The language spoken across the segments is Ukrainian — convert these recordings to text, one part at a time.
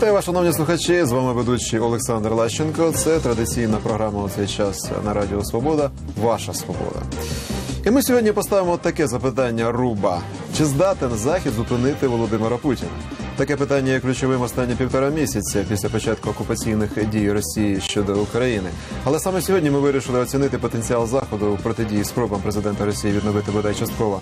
Вітаю вас, шановні слухачі. З вами ведучий Олександр Лащенко. Це традиційна програма у цей час на Радіо Свобода. Ваша свобода. І ми сьогодні поставимо таке запитання Руба: чи здатен Захід зупинити Володимира Путіна? Таке питання є ключовим останні півтора місяця після початку окупаційних дій Росії щодо України. Але саме сьогодні ми вирішили оцінити потенціал заходу протидії спробам президента Росії відновити бодай частково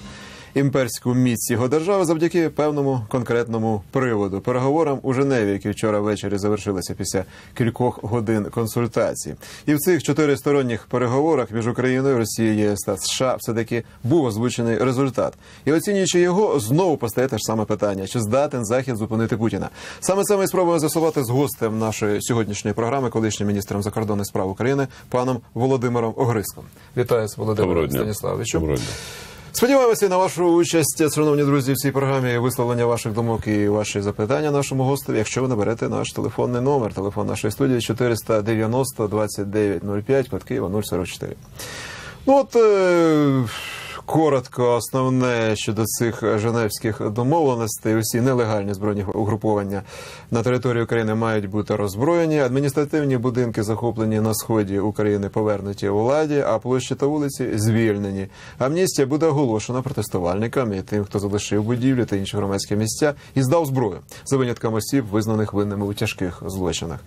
імперську міць його держави завдяки певному конкретному приводу переговорам у Женеві, які вчора ввечері завершилися після кількох годин консультацій. І в цих чотиристоронніх переговорах між Україною, Росією, ЄС та США все таки був озвучений результат. І оцінюючи його, знову постає те ж саме питання: чи здатен захід зупинити Путіна? Саме це ми спробуємо з'ясувати з гостем нашої сьогоднішньої програми, колишнім міністром закордонних справ України, паном Володимиром Огриском. Вітаю вас, Володимиром Доброго Сподіваємося на вашу участь, шановні друзі, в цій програмі висловлення ваших думок і ваші запитання нашому гостеві. Якщо ви наберете наш телефонний номер, телефон нашої студії 490 2905, код Києва 044. Ну от е, коротко, основне щодо цих женевських домовленостей. Усі нелегальні збройні угруповання на території України мають бути роззброєні. Адміністративні будинки захоплені на сході України повернуті владі, а площі та вулиці звільнені. Амністія буде оголошена протестувальникам і тим, хто залишив будівлі та інші громадські місця і здав зброю за винятком осіб, визнаних винними у тяжких злочинах.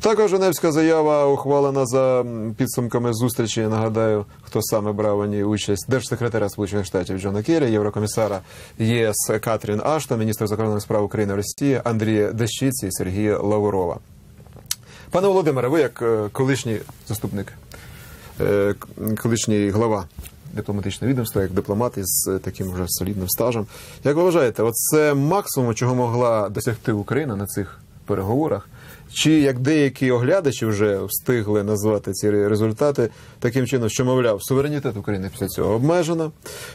Також Женевська заява ухвалена за підсумками зустрічі. Нагадаю, хто саме брав у ній участь держсекретаря Сполучених Штатів Джона Керрі, єврокомісара ЄС Катрін Ашта, міністр закордонних справ України Росії Андрія Дещиці і Сергія Лаврова. Пане Володимире, ви як е, колишній заступник, е, колишній глава дипломатичного відомства, як дипломат із е, таким вже солідним стажем. Як ви вважаєте, оце максимум, чого могла досягти Україна на цих переговорах? Чи як деякі оглядачі вже встигли назвати ці результати таким чином, що мовляв, суверенітет України після цього обмежено,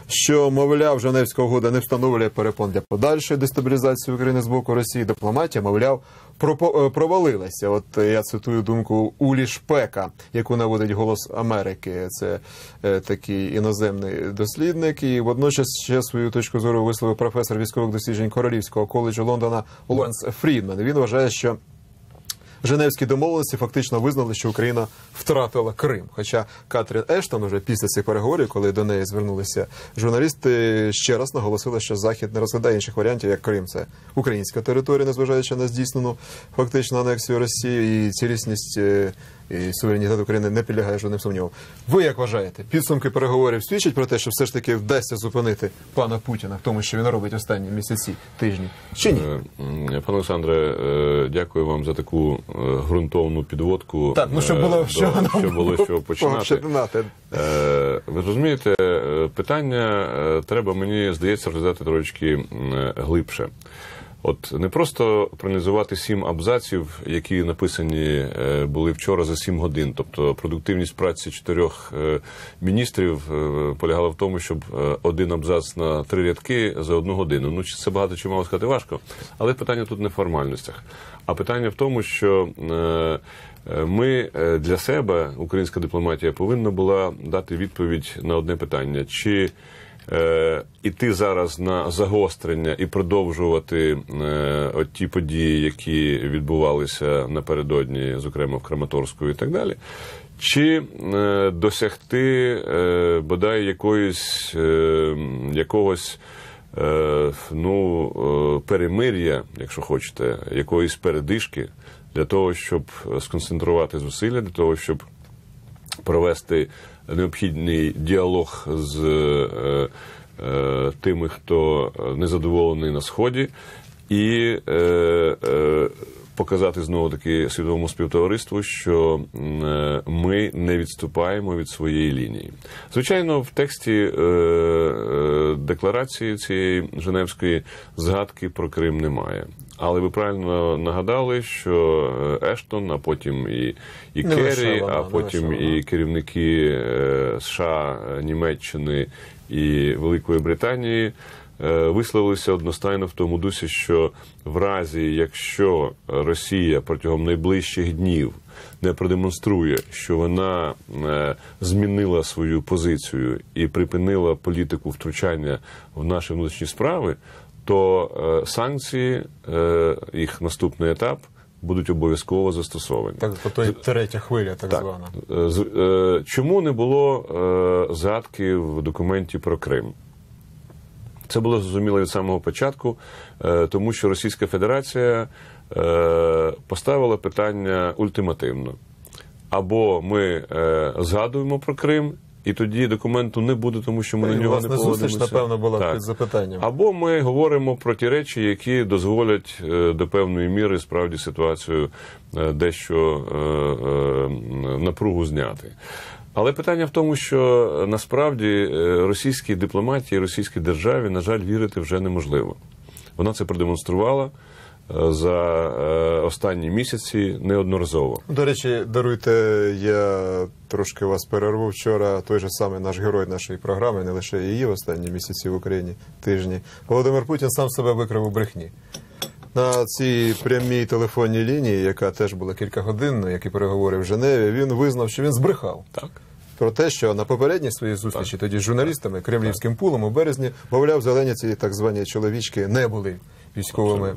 що мовляв, Женевська угода не встановлює перепон для подальшої дестабілізації України з боку Росії, дипломатія, мовляв, е, провалилася. От я цитую думку Улі Шпека, яку наводить голос Америки. Це е, такий іноземний дослідник, і водночас ще свою точку зору висловив професор військових досліджень Королівського коледжу Лондона Лоренс Фрідман. Він вважає, що Женевські домовленості фактично визнали, що Україна втратила Крим. Хоча Катрін Ештон уже після цих переговорів, коли до неї звернулися журналісти, ще раз наголосила, що Захід не розглядає інших варіантів, як Крим. Це українська територія, незважаючи на здійснену фактично анексію Росії і цілісність е, і суверенітет України не підлягає жодним сумнівам. Ви як вважаєте, підсумки переговорів свідчать про те, що все ж таки вдасться зупинити пана Путіна в тому, що він робить останні місяці, тижні, чи ні? Е, Пане Олександре, е, дякую вам за таку е, ґрунтовну підводку. Так, ну щоб було що щоб було що починати. Ви розумієте, питання треба, мені здається, розглядати трошки е, глибше. От не просто проаналізувати сім абзаців, які написані е, були вчора за сім годин. Тобто продуктивність праці чотирьох е, міністрів е, полягала в тому, щоб один абзац на три рядки за одну годину. Ну чи це багато чи мало сказати важко, але питання тут не в формальностях, а питання в тому, що ми для себе, українська дипломатія, повинна була дати відповідь на одне питання: чи іти зараз на загострення і продовжувати е, от ті події, які відбувалися напередодні, зокрема в Краматорську і так далі. Чи е, досягти е, бодай якоїсь е, якогось е, ну, е, перемир'я, якщо хочете, якоїсь передишки для того, щоб сконцентрувати зусилля, для того, щоб провести необхідний діалог з е, е, тими, хто незадоволений на сході, і е, е, показати знову таки світовому співтовариству, що е, ми не відступаємо від своєї лінії. Звичайно, в тексті е, е, декларації цієї Женевської згадки про Крим немає. Але ви правильно нагадали, що Ештон, а потім і, і Не Керрі, вона, а потім і керівники США, Німеччини і Великої Британії висловилися одностайно в тому дусі, що в разі, якщо Росія протягом найближчих днів не продемонструє, що вона е, змінила свою позицію і припинила політику втручання в наші внутрішні справи, то е, санкції, е, їх наступний етап будуть обов'язково застосовані. Так, той третя хвиля, так, Так. звана. Е, е, Чому не було е, згадки в документі про Крим? Це було зрозуміло від самого початку, е, тому що Російська Федерація е, поставила питання ультимативно. Або ми е, згадуємо про Крим, і тоді документу не буде, тому що ми на нього власне, не зустріч, напевно, була Так. під запитанням. Або ми говоримо про ті речі, які дозволять до певної міри справді ситуацію дещо напругу зняти. Але питання в тому, що е, насправді е, російській дипломатії, російській державі, на жаль, вірити вже неможливо. Вона це продемонструвала е, за останні місяці неодноразово. До речі, даруйте, я трошки вас перерву. Вчора той же самий наш герой нашої програми, не лише її в останні місяці в Україні, тижні. Володимир Путін сам себе викрив у брехні. На цій прямій телефонній лінії, яка теж була кількагодинною, як і переговори в Женеві, він визнав, що він збрехав. Так. Про те, що на попередній своїй зустрічі тоді з журналістами кремлівським пулом у березні, мовляв, зелені ці так звані чоловічки не були військовими.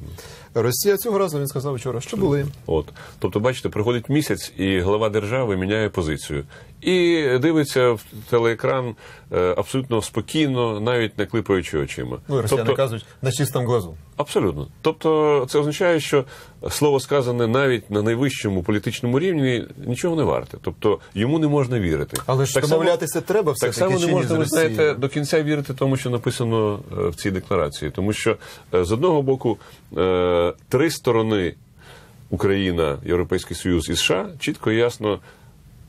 Росія цього разу він сказав вчора, що були. От, тобто, бачите, приходить місяць, і глава держави міняє позицію. І дивиться в телеекран е, абсолютно спокійно, навіть не клипаючи очима. Ну, і росіяни тобто, кажуть, на чистому глазу. абсолютно. Тобто, це означає, що слово сказане навіть на найвищому політичному рівні нічого не варте. Тобто йому не можна вірити. Але ж Так само- домовлятися треба все так само не можна, ви знаєте, до кінця вірити тому, що написано е, в цій декларації. Тому що е, з одного боку е, три сторони Україна, Європейський Союз і США чітко і ясно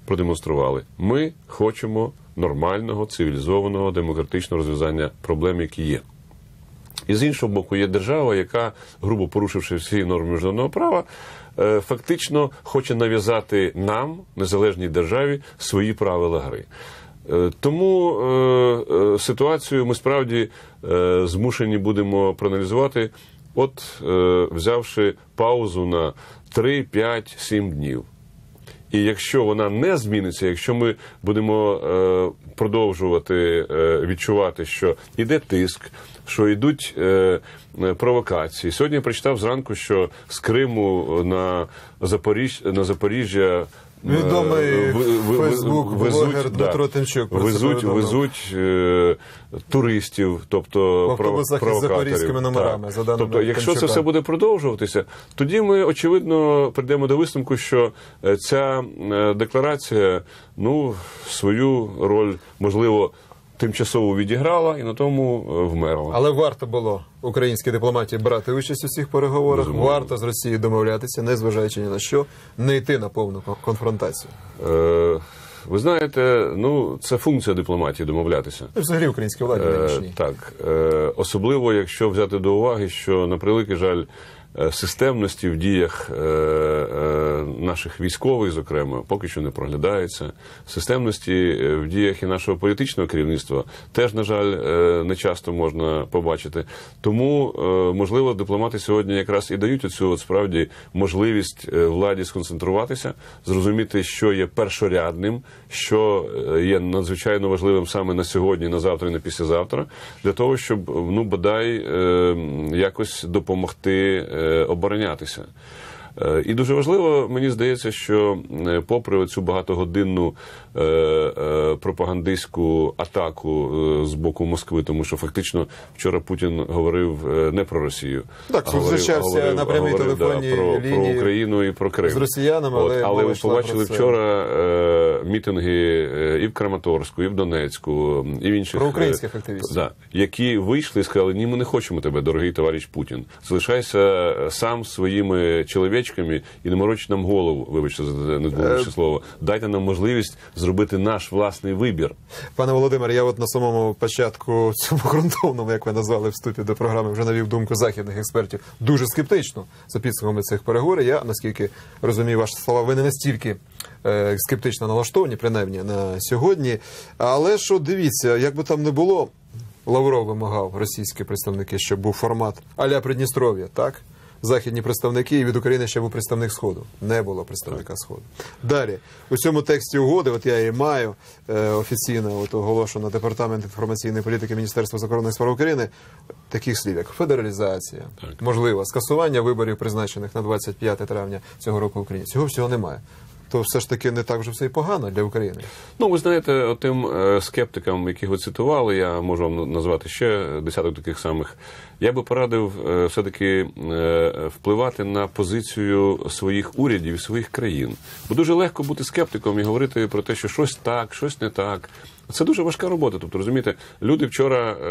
продемонстрували. Ми хочемо нормального, цивілізованого, демократичного розв'язання проблем, які є. І з іншого боку, є держава, яка, грубо порушивши всі норми міжнародного права, е, фактично хоче нав'язати нам, незалежній державі, свої правила гри. Е, Тому е, е, ситуацію ми справді змушені будемо проаналізувати, от взявши паузу на 3, 5, 7 днів. І якщо вона не зміниться, якщо ми будемо е, продовжувати е, відчувати, що йде тиск, що йдуть е, провокації. Сьогодні я прочитав зранку, що з Криму на Запоріж... на Запоріжжя. Е, Відомий ви- Фейсбук-блогер Дмитро Тимчук везуть, везуть е, туристів, тобто В автобусах із провокаторів. запорізькими номерами, за даними Тобто, якщо це все буде продовжуватися, тоді ми очевидно прийдемо до висновку, що е, ця е, декларація ну свою роль можливо тимчасово відіграла і на тому е, вмерла. Але варто було українській дипломатії брати участь у цих переговорах. Безумовно. Варто з Росією домовлятися, незважаючи ні на що, не йти на повну конфронтацію. Е, ви знаєте, ну це функція дипломатії домовлятися. Ну, взагалі українській владі Е, нинішній. так, е, особливо якщо взяти до уваги, що на превеликий жаль. Е, Системності в діях е, е, наших військових, зокрема, поки що не проглядається. Системності в діях і нашого політичного керівництва теж, на жаль, не часто можна побачити. Тому, можливо, дипломати сьогодні якраз і дають оцю от справді можливість владі сконцентруватися, зрозуміти, що є першорядним, що є надзвичайно важливим саме на сьогодні, на завтра і на післязавтра, для того, щоб ну бодай якось допомогти оборонятися. Е, І дуже важливо, мені здається, що е, попри цю багатогодинну е, пропагандистську атаку з боку Москви, тому що фактично вчора Путін говорив не про Росію, Так, говорив- на прямій говорив, да, про, лінії про Україну і про Крим з росіянами, От, але але мова ви побачили вчора е, мітинги і в Краматорську, і в Донецьку, і в інших Про українських активістів. Да, які вийшли і сказали: ні, ми не хочемо тебе, дорогий товариш Путін. Залишайся сам своїми чоловічками і не мороч нам голову. Вибачте за те Е, слово. Дайте нам можливість зробити наш власний вибір. Пане Володимир, я от на самому початку цьому ґрунтовному, як ви назвали вступі до програми, вже навів думку західних експертів дуже скептично за підсумками цих переговорів. Я наскільки розумію ваші слова, ви не настільки е, скептично налаштовані, принаймні на сьогодні. Але що дивіться, як би там не було, Лавров вимагав російські представники, щоб був формат аля Придністров'я, так? Західні представники, і від України ще був представник Сходу. Не було представника Сходу. Далі, у цьому тексті угоди, от я її маю е, офіційно от оголошено Департамент інформаційної політики Міністерства закордонних справ України, таких слів, як федералізація, можливо, скасування виборів, призначених на 25 травня цього року в Україні. Цього всього немає. То все ж таки не так вже все і погано для України. Ну, ви знаєте, тим е, скептикам, яких ви цитували, я можу вам назвати ще десяток таких самих. Я би порадив е, все-таки е, впливати на позицію своїх урядів своїх країн. Бо дуже легко бути скептиком і говорити про те, що щось так, щось не так. Це дуже важка робота. Тобто, розумієте, люди вчора е,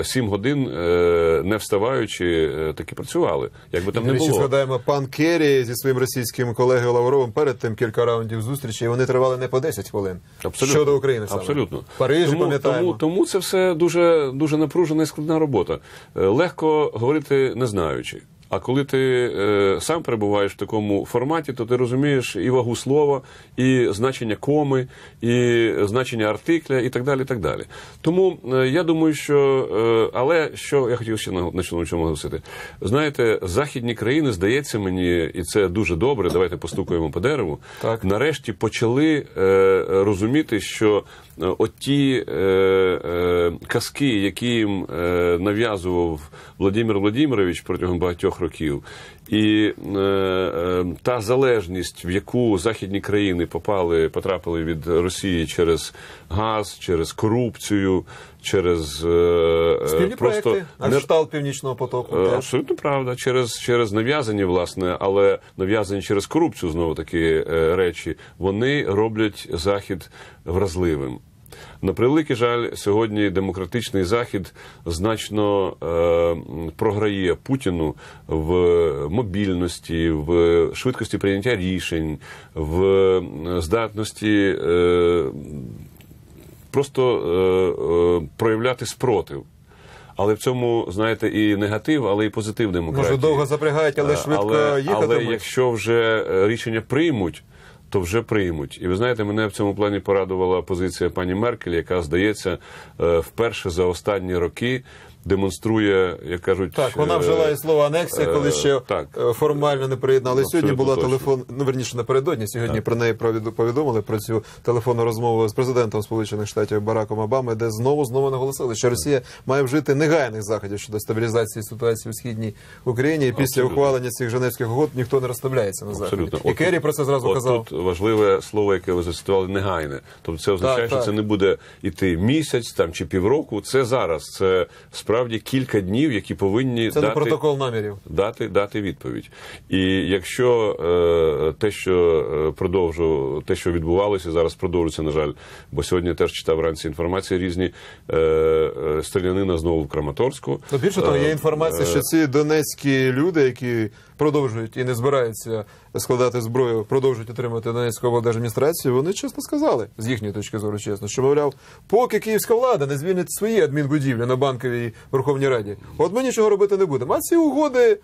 е, сім годин, е, не вставаючи, е, таки працювали. Якби там До не було. згадаємо пан Керрі зі своїм російським колегою Лавровим перед тим кілька раундів зустрічі, і вони тривали не по 10 хвилин. Абсолютно. Щодо України саме. Абсолютно. В Парижі тому, пам'ятаємо. Тому, тому це все дуже, дуже напружена і складна робота. Е, Легко говорити не знаючи. А коли ти е, сам перебуваєш в такому форматі, то ти розумієш і вагу слова, і значення коми, і значення артикля, і так далі. І так далі. Тому е, я думаю, що е, але що я хотів ще на, на чому наголосити. Знаєте, західні країни, здається мені, і це дуже добре. Давайте постукаємо по дереву. Так. Нарешті почали е, розуміти, що оті е, е, казки, які їм е, нав'язував Владимир Владимирович протягом багатьох років, і е, е, та залежність, в яку західні країни попали, потрапили від Росії через газ, через корупцію, через е, е, Спільні просто проекти, не- Північного потоку. Е. Абсолютно правда. Через, через нав'язані, власне, але нав'язані через корупцію знову таки е, речі, вони роблять захід вразливим. На превеликий жаль, сьогодні демократичний захід значно е, програє Путіну в мобільності, в швидкості прийняття рішень, в здатності е, просто е, е, проявляти спротив. Але в цьому, знаєте, і негатив, але і позитив демократії. Може, довго запрягають, але Е, швидко їхатимуть. але якщо вже е, рішення приймуть, то вже приймуть. І ви знаєте, мене в цьому плані порадувала позиція пані Меркель, яка, здається, е, вперше за останні роки демонструє, як кажуть, Так, вона е, вжила і слово анексія, коли е, ще так. е, формально не приєднали. Сьогодні була телефон, ну верніше напередодні. Сьогодні про неї повідомили про цю телефонну розмову з президентом Сполучених Штатів Бараком Обами, де знову знову наголосили, що Росія має вжити негайних заходів щодо стабілізації ситуації у східній Україні. І після Абсолютно. ухвалення цих женевських угод ніхто не розставляється на заході. Абсолютно. І Керрі про це зразу от казав. Тут важливе слово, яке ви зацитували, негайне. Тобто це означає, Так, що так. це не буде іти місяць там чи півроку. Це зараз. Це справді кілька днів, які повинні Це не дати протокол намірів. дати, дати відповідь. І якщо е, те, що е, продовжу, те, що відбувалося, зараз продовжується, на жаль, бо сьогодні я теж читав вранці інформації різні е, е, стрілянина знову в Краматорську. Ну, більше того, є Е, інформація, що ці донецькі люди, які продовжують і не збираються складати зброю, продовжують отримати Донецьку облдержадміністрацію, вони чесно сказали, з їхньої точки зору, чесно, що мовляв, поки київська влада не звільнить свої адмінбудівлі на банковій Верховній Раді, от ми нічого робити не будемо. А ці угоди,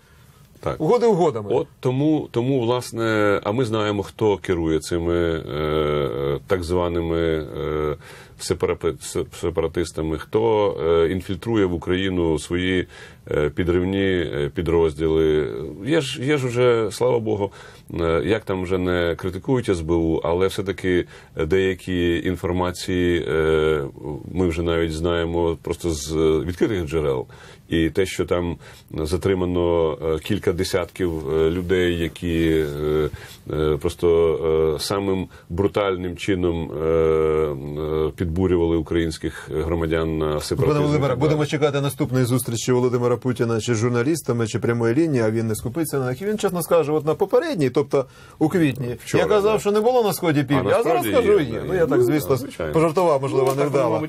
Так. угоди угодами. От тому, тому, власне, а ми знаємо, хто керує цими е, так званими е, сепаратистами, хто е, інфільтрує в Україну свої е, підривні е, підрозділи. Є ж, є ж уже, слава Богу, е, як там вже не критикують СБУ, але все-таки деякі інформації е, ми вже навіть знаємо просто з відкритих джерел. І те, що там затримано е, кілька десятків е, людей, які е, просто самим брутальним чином підбурювали українських громадян на сепаратизм. Володимире, будемо чекати наступної зустрічі Володимира Путіна чи з журналістами, чи прямої лінії, а він не скупиться на них. І він чесно скаже, от на попередній, тобто у квітні. Вчора, я казав, да. що не було на сході півдня, а, зараз насправді кажу є. Ну я так, Ну, звісно, пожартував, можливо, Ну, не вдало.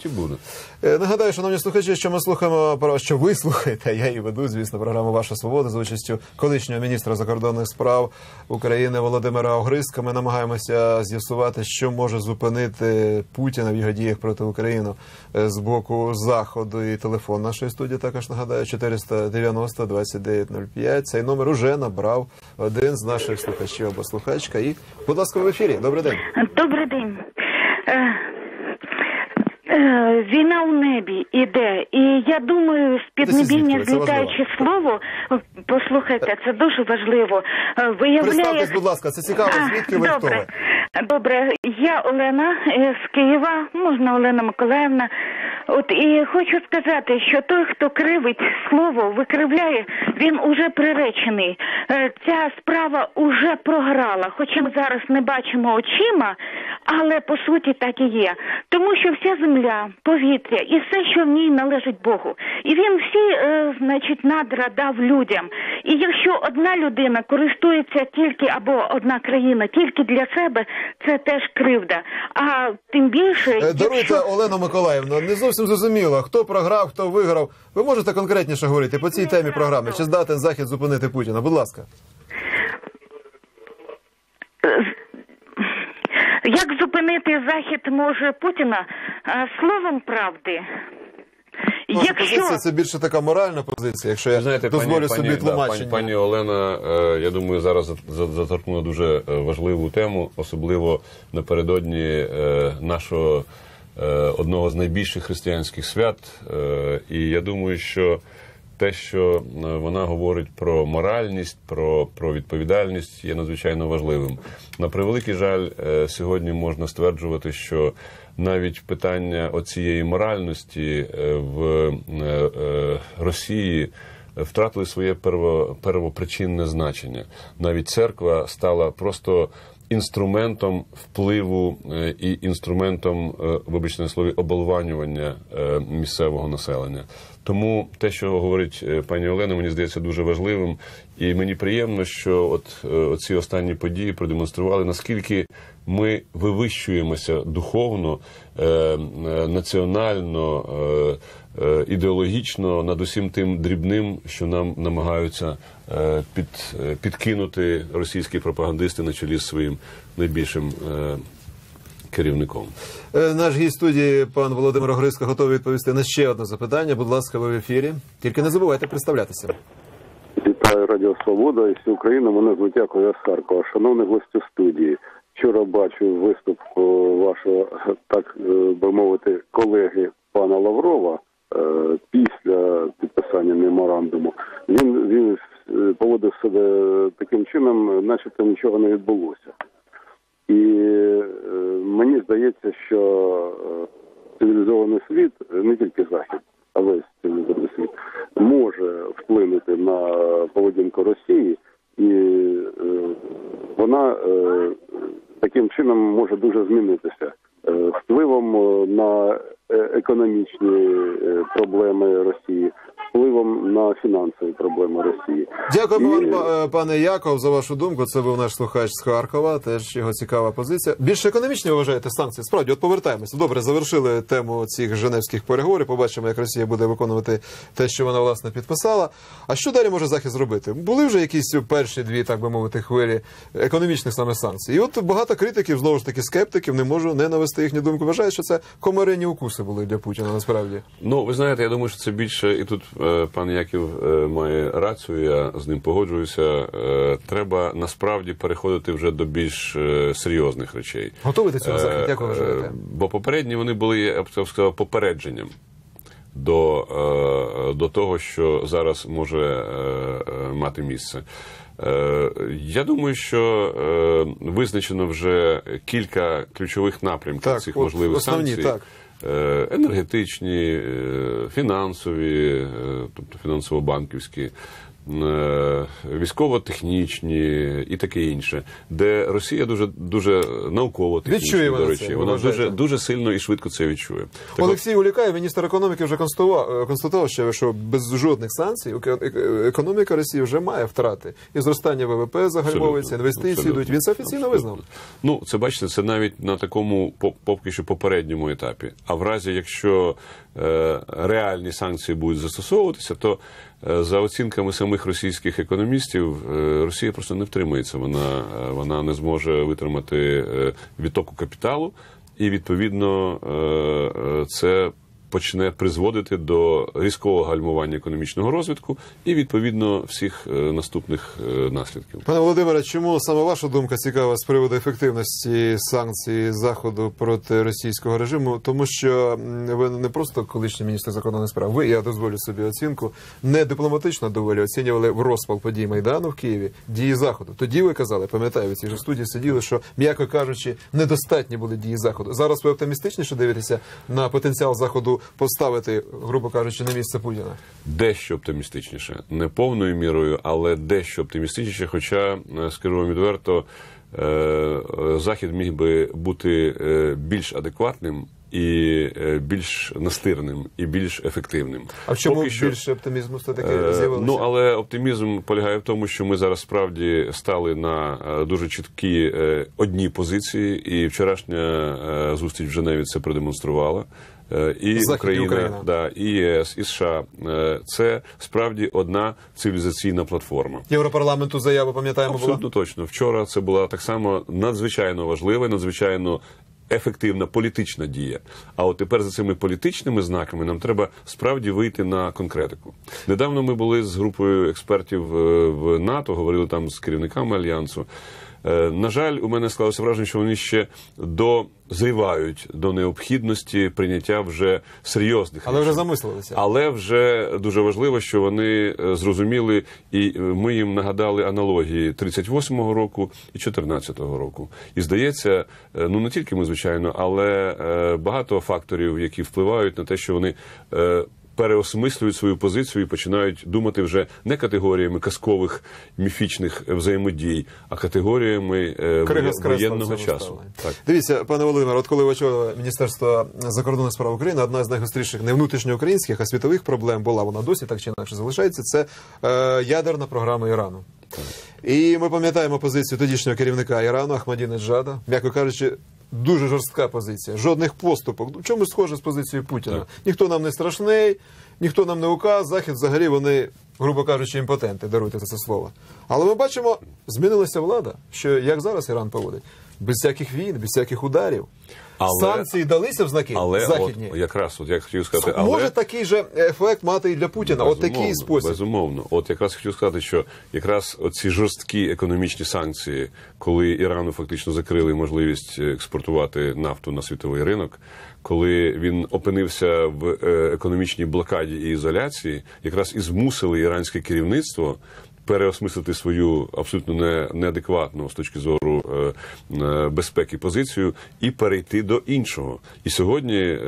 Нагадаю, шановні слухачі, що ми слухаємо про що ви слухаєте. Я і веду, звісно, програму Ваша свобода за участю колишнього міністра закордонних справ України Володимира Огризка. Ми намагаємося з'ясувати, що може зупинити Путіна в його діях проти України е, з боку заходу. І телефон нашої студії також нагадаю 490 2905. Цей номер уже набрав один з наших слухачів або слухачка. І, будь ласка, в ефірі. Добрий день. Добрий день. Е, Війна у небі іде, і я думаю, з піднебіння злітаючи слово, послухайте, це дуже важливо. е, Виявляє Представтесь, будь ласка, це цікаво, звідки ви добре. Добре, я Олена е, з Києва, можна Олена Миколаївна. От і хочу сказати, що той, хто кривить слово, викривляє, він уже приречений. Е, Ця справа уже програла, хоча ми зараз не бачимо очима, але по суті так і є. Тому що вся земля, повітря і все, що в ній належить Богу. І він всі, е, значить, надра дав людям. І якщо одна людина користується тільки або одна країна тільки для себе, це теж кривда. А тим більше, Е, Даруйте, якщо... Олено Миколаївна, не зовсім зрозуміло, хто програв, хто виграв. Ви можете конкретніше говорити по цій темі програми? Чи здатен Захід зупинити Путіна? Будь ласка. як зупинити захід може Путіна словом правди. Ваша Якщо позиція це більше така моральна позиція, якщо я знаєте, дозволю пані, собі пані, да, пані, пані Олена, е, я думаю, зараз за- за- заторкнула дуже е, важливу тему, особливо напередодні е, нашого одного з найбільших християнських свят. Е, І я думаю, що те, що е, вона говорить про моральність, про, про відповідальність, є надзвичайно важливим. На превеликий жаль, е, сьогодні можна стверджувати, що навіть питання оцієї моральності е, в е, е, Росії втратили своє перво, первопричинне значення. Навіть церква стала просто інструментом впливу е, і інструментом, е, вибачте на слові, оболванювання е, місцевого населення. Тому те, що говорить пані Олена, мені здається дуже важливим. І мені приємно, що от ці останні події продемонстрували, наскільки ми вивищуємося духовно, національно, ідеологічно над усім тим дрібним, що нам намагаються е, під, е, підкинути російські пропагандисти на чолі з своїм найбільшим е, керівником. Е, Наш гість студії, пан Володимир Огрисько, готовий відповісти на ще одне запитання. Будь ласка, ви в ефірі. Тільки не забувайте представлятися. Вітаю Радіо Свобода і всю Україну. Мене звуть Яков я з Харкова. Шановний гості студії. Вчора бачив виступ вашого, так е, би мовити, колеги пана Лаврова е, після підписання меморандуму. Він він е, поводив себе таким чином, начебто нічого не відбулося. І е, мені здається, що е, цивілізований світ, не тільки Захід, а весь цивілізований світ, може вплинути на поведінку Росії, і е, вона таким чином може дуже змінитися впливом на економічні проблеми Росії, впливом на фінансові проблеми Росії. Дякуємо І- е, пане Яков, за вашу думку. Це був наш слухач з Харкова. Теж його цікава позиція. Більше економічні вважаєте санкції? Справді, от повертаємося. Добре, завершили тему цих женевських переговорів. Побачимо, як Росія буде виконувати те, що вона власне підписала. А що далі може захід зробити? Були вже якісь перші дві, так би мовити, хвилі економічних саме санкцій. І от багато критиків, знову ж таки, скептиків, не можу не навести їхню думку. Вважають, що це комарині укуси були для Путіна. Насправді. Ну, ви знаєте, я думаю, що це більше, і тут е, пан Яків е, має рацію, я з ним погоджуюся. Е, треба насправді переходити вже до більш е, серйозних речей. Готовий до цього захід? Як ви Е, вважаєте? е, Бо попередні вони були, я б сказав, попередженням. До, е, до того, що зараз може е, е, мати місце. Е, Я думаю, що е, визначено вже кілька ключових напрямків Так, цих можливих основні, санкцій. так. Е, енергетичні, е, фінансові, е, тобто фінансово-банківські, військово-технічні і таке інше, де Росія дуже дуже науково Відчує вона до речі, це, вона вважаєте? дуже дуже сильно і швидко це відчує. Так Олексій Улікай, міністр економіки, вже констатував, е, констатував, ще, що без жодних санкцій е- економіка Росії вже має втрати. І зростання ВВП загальмовується, інвестиції йдуть. Він це офіційно визнав. Ну, це бачите, це навіть на такому по- поки що попередньому етапі. А в разі, якщо е, реальні санкції будуть застосовуватися, то е, за оцінками самих російських економістів, е, Росія просто не втримається. Вона, е, вона не зможе витримати е, відтоку капіталу, і відповідно це почне призводити до різкого гальмування економічного розвитку і відповідно всіх е, наступних е, наслідків. Пане Володимире, чому саме ваша думка цікава з приводу ефективності санкцій заходу проти російського режиму? Тому що ви не просто колишній міністр закордонних справ, ви я дозволю собі оцінку, не дипломатично доволі оцінювали в розпал подій майдану в Києві дії заходу. Тоді ви казали, пам'ятаю, в цій же студії сиділи, що м'яко кажучи, недостатні були дії заходу. Зараз ви оптимістичніше дивитеся на потенціал заходу поставити, грубо кажучи, на місце Путіна. дещо оптимістичніше, не повною мірою, але дещо оптимістичніше. Хоча, е, скажу вам відверто, е, е, захід міг би бути більш адекватним. І е, більш настирним, і більш ефективним. А в чому Поки що- більше оптимізму все таки Е, з'явилося? Ну але оптимізм полягає в тому, що ми зараз справді стали на е, дуже чіткі одні позиції, і вчорашня зустріч в Женеві це продемонструвала. І Захід Україна, Україна. да, і ЄС, і США це справді одна цивілізаційна платформа. Європарламенту заяву пам'ятаємо була? Точно. Вчора це була так само надзвичайно важлива, надзвичайно ефективна політична дія. А от тепер за цими політичними знаками нам треба справді вийти на конкретику. Недавно ми були з групою експертів е, в НАТО, говорили там з керівниками альянсу. Е, На жаль, у мене склалося враження, що вони ще дозрівають до необхідності прийняття вже серйозних Але вже замислилися. Але вже дуже важливо, що вони е, зрозуміли, і ми їм нагадали аналогії 38-го року і 14-го року. І здається, е, ну не тільки ми, звичайно, але багато факторів, які впливають на те, що вони. Переосмислюють свою позицію і починають думати вже не категоріями казкових міфічних взаємодій, а категоріями е, воєнного часу. Так. Дивіться, пане Володимире, от коли ви очолили Міністерство закордонних справ України, одна з найгостріших не внутрішньоукраїнських, а світових проблем була вона досі так чи інакше залишається. Це е, ядерна програма Ірану. І ми пам'ятаємо позицію тодішнього керівника Ірану Ахмадінеджада, м'яко кажучи. Дуже жорстка позиція, жодних поступок. В чому схоже з позицією Путіна. Так. Ніхто нам не страшний, ніхто нам не указ. Захід взагалі вони, грубо кажучи, імпотенти, даруйте за це слово. Але ми бачимо, змінилася влада, що як зараз Іран поводить, без всяких війн, без всяких ударів. Але- Санкції далися в знаки Але західні. от якраз от я хотів сказати, але Може такий же ефект мати і для Путіна. От такий спосіб. Безумовно. От якраз хотів сказати, що якраз оці жорсткі економічні санкції, коли Ірану фактично закрили можливість експортувати нафту на світовий ринок, коли він опинився в е, економічній блокаді і ізоляції, якраз і змусили іранське керівництво. Переосмислити свою абсолютно не, неадекватну з точки зору е, е, безпеки позицію і перейти до іншого. І сьогодні, е,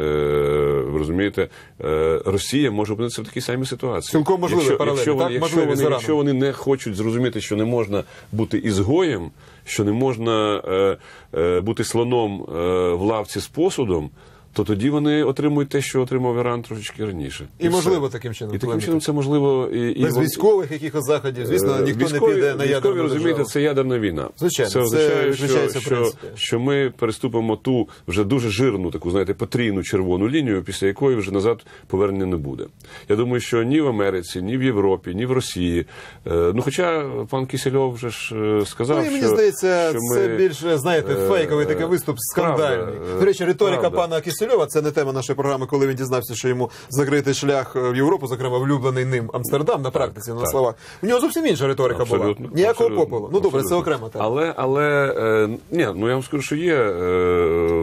ви розумієте, е, Росія може опинитися в такій самій ситуації. Цілком можливі якщо, паралелі, якщо, так? вони, якщо, Можливі з вони, якщо вони не хочуть зрозуміти, що не можна бути ізгоєм, що не можна е, е, бути слоном е, в лавці з посудом. То тоді вони отримують те, що отримав Іран трошечки раніше. І все. можливо таким чином І таким чином це можливо і, і Без військових якихось заходів, звісно, Е, ніхто військові, не піде на військові, розумієте, це ядерна війна. Звичайно, це це означає, визначається що, що, що ми переступимо ту вже дуже жирну, таку знаєте, потрійну червону лінію, після якої вже назад повернення не буде. Я думаю, що ні в Америці, ні в Європі, ні в Росії. е, Ну, хоча пан Кісельов вже ж е, сказав, Ну, і мені що, здається, що це більше, знаєте, фейковий такий виступ скандальний. правда, До речі, риторика правда. пана Кисельова це не тема нашої програми, коли він дізнався, що йому закритий шлях в Європу, зокрема влюблений ним Амстердам на практиці, на так. словах. У нього зовсім інша риторика Абсолютно, була. Ніякого абсолютно, попелу. Ну добре, це окрема тема. Але але е, ні, ну я вам скажу, що є е,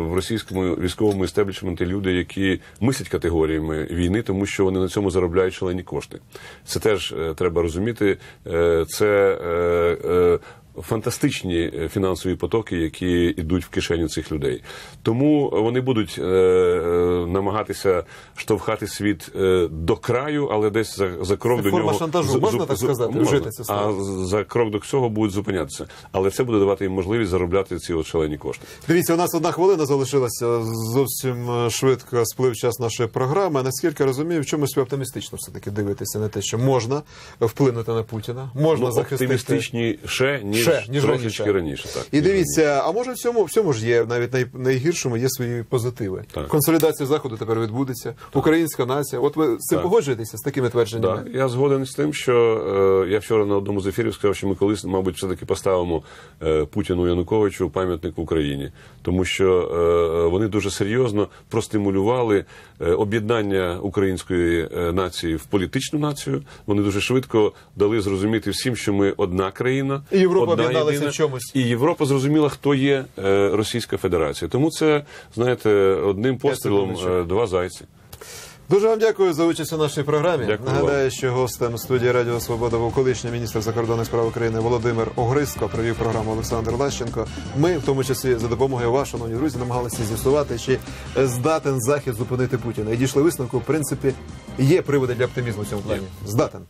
в російському військовому істеблішменті люди, які мислять категоріями війни, тому що вони на цьому заробляють шалені кошти. Це теж е, треба розуміти. Е, це е, е, Фантастичні е, фінансові потоки, які йдуть в кишеню цих людей, тому вони будуть е, е, намагатися штовхати світ е, до краю, але десь за, за крок Це до форма нього шантажу, з- можна зуп- так сказати, можна. вжити це А за крок до цього будуть зупинятися. Але це буде давати їм можливість заробляти ці от шалені кошти. Дивіться, у нас одна хвилина залишилася. Зовсім швидко сплив час нашої програми. Наскільки розумію, в чомусь ви оптимістично все таки дивитеся на те, що можна вплинути на Путіна, можна Ну, захистити. оптимістичніше, ніж Ще, ніж трошечки раніше. раніше. Так, І дивіться, а може в цьому, в цьому ж є навіть най, найгіршому є свої позитиви. Так. Консолідація заходу тепер відбудеться. Українська нація. От ви з цим Так. погоджуєтеся з такими твердженнями? Да, я згоден з тим, що е, я вчора на одному з ефірів сказав, що ми колись, мабуть, все-таки поставимо е, Путіну Януковичу пам'ятник в Україні, тому що е, вони дуже серйозно простимулювали е, об'єднання української е, нації в політичну націю. Вони дуже швидко дали зрозуміти всім, що ми одна країна, І Європа одна об'єдналася в чомусь. І Європа зрозуміла, хто є е, Російська Федерація. Тому це знаєте, одним пострілом е, два зайці. Дуже вам дякую за участь у нашій програмі. Дякую Нагадаю, що гостем студії Радіо Свобода був колишній міністр закордонних справ України Володимир Огриско. Провів програму Олександр Лащенко. Ми, в тому числі, за допомогою шановні друзі, намагалися з'ясувати, чи здатен захід зупинити Путіна. І дійшли висновку, в принципі, є приводи для оптимізму в цьому плані. Здатен.